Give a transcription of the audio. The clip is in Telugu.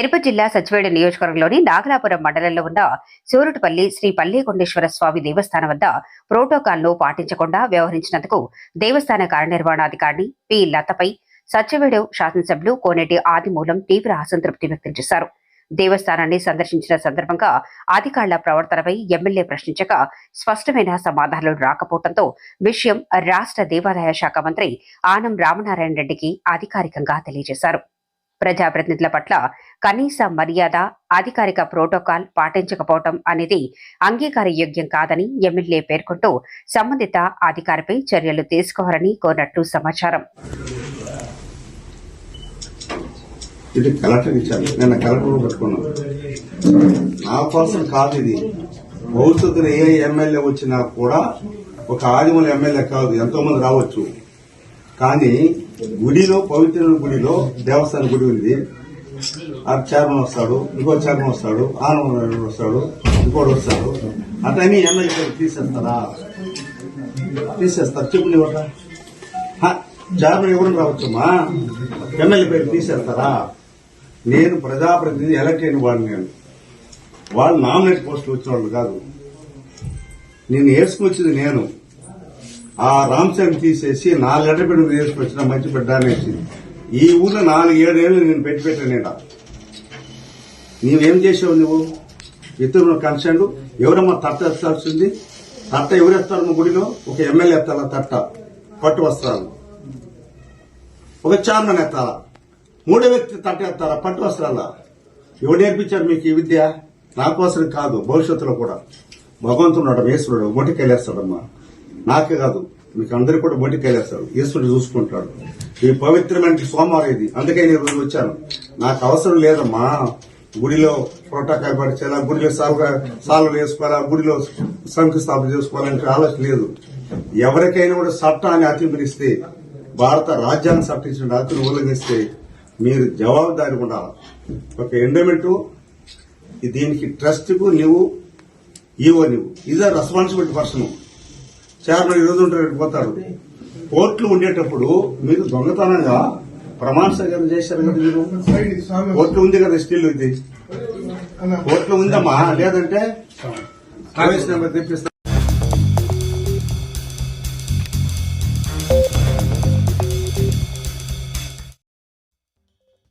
తిరుపతి జిల్లా సచివేడు నియోజకవర్గంలోని నాగలాపురం మండలంలో ఉన్న సూరటుపల్లి శ్రీ పల్లికొండేశ్వర స్వామి దేవస్థానం వద్ద ప్రోటోకాల్ను పాటించకుండా వ్యవహరించినందుకు దేవస్థాన కార్యనిర్వహణాధికారిని పి. లతపై సచివేడు శాసనసభ్యులు కోనేటి ఆదిమూలం తీవ్ర అసంతృప్తి వ్యక్తం చేశారు. దేవస్థానాన్ని సందర్శించిన సందర్భంగా అధికారుల ప్రవర్తనపై ఎమ్మెల్యే ప్రశ్నించగా స్పష్టమైన సమాధానాలు రాకపోవడంతో విషయం రాష్ట్ర దేవాదాయ శాఖ మంత్రి ఆనం రామనారాయణ రెడ్డికి అధికారికంగా తెలియజేశారు. ప్రజాప్రతినిధుల పట్ల కనీస మర్యాద అధికారిక ప్రోటోకాల్ పాటించకపోవటం అనేది అంగీకారయోగ్యం కాదని ఎమ్మెల్యే పేర్కొంటూ సంబంధిత అధికారిపై చర్యలు తీసుకోవాలని కోరినట్లు సమాచారం. ఇది కలెక్టర్ ఇచ్చారు. నిన్న కలెక్టర్ పెట్టుకున్నాను నా పర్సన్ కాదు ఇది. భవిష్యత్తులో ఏ ఎమ్మెల్యే వచ్చినా కూడా ఒక ఆదిమల ఎమ్మెల్యే కాదు. ఎంతో మంది రావచ్చు. కానీ గుడిలో పవిత్ర గుడిలో దేవస్థాన గుడి ఉంది. ఆ చైర్మన్ వస్తాడు ఇంకో చైర్మన్ వస్తాడు ఆనంద వస్తాడు ఇంకోటి వస్తాడు. అతని ఎన్న ఇక్కడ తీసేస్తారా? తీసేస్తారు. చెప్పు నీ ఒకట చైర్మన్ ఎవరు రావచ్చమ్మా? ఎమ్మెల్యే పేరు తీసేస్తారా? నేను ప్రజాప్రతినిధి ఎలక్ట్ అయిన వాడిని నేను. వాళ్ళు నామినేట్ పోస్టులు వచ్చిన వాళ్ళు కాదు. నేను వేసుకొచ్చింది నేను. ఆ రామస్వామి తీసేసి నా లెటర్ పెట్టి వేసుకొచ్చిన మంచి బిడ్డ అనేసింది ఈ ఊర్లో నాలుగు ఏడేళ్ళు నేను పెట్టి పెట్టాను నీవేం చేసావు నువ్వు? ఇతరుల కన్సర్న్ ఎవరమ్మా తట్ట ఎత్తాల్సింది తట్ట ఎవరు మా గుడిలో? ఒక ఎమ్మెల్యే ఎత్తాలా తట్ట? పట్టు వస్త్రాలు. ఒక చార్మన్ ఎత్తాలా మూడో వ్యక్తి తట్ట ఎత్తాలా పట్టు వస్త్రాలా? ఎవరు నేర్పించారు మీకు ఈ విద్య? నా కోసం కాదు భవిష్యత్తులో కూడా. భగవంతుడు ఈశ్వరుడు మొటికెళ్ళేస్తాడమ్మా నాకే కాదు మీకు అందరు కూడా మొటికెళ్ళేస్తాడు ఈశ్వరుడు చూసుకుంటాడు. ఈ పవిత్రమైన సోమవారం ఇది. అందుకే నేను రోజు వచ్చాను. నాకు అవసరం లేదమ్మా. గుడిలో ప్రోటోకాల్ పరిచేలా గుడిలో సాల్వ సాల్వ వేసుకోవాలా గుడిలో శంకుస్థాపన చేసుకోవాలంటే ఆలోచన లేదు. ఎవరికైనా కూడా చట్టాన్ని అతిమరిస్తే భారత రాజ్యాంగం చట్టించిన రాత్రిని ఉల్లంఘిస్తే మీరు జవాబుదారి ఉండాలి. ఒక ఎండోమెంట్ దీనికి ట్రస్ట్కు నీవు నువ్వు ఈవో నువ్వు ఇదే రెస్పాన్సిబిలిటీ పర్సన్ చైర్మన్ ఈ రోజు ఉంటారు పోతారు. కోర్టులు ఉండేటప్పుడు మీరు దొంగతనంగా ప్రమాణ స్వీకారం చేశారు కదా మీరు? కోర్టులో ఉంది కదా స్టిల్ ఇది? కోర్టులో ఉందమ్మా లేదంటే ప్రవేశ నెంబర్ తెప్పిస్తా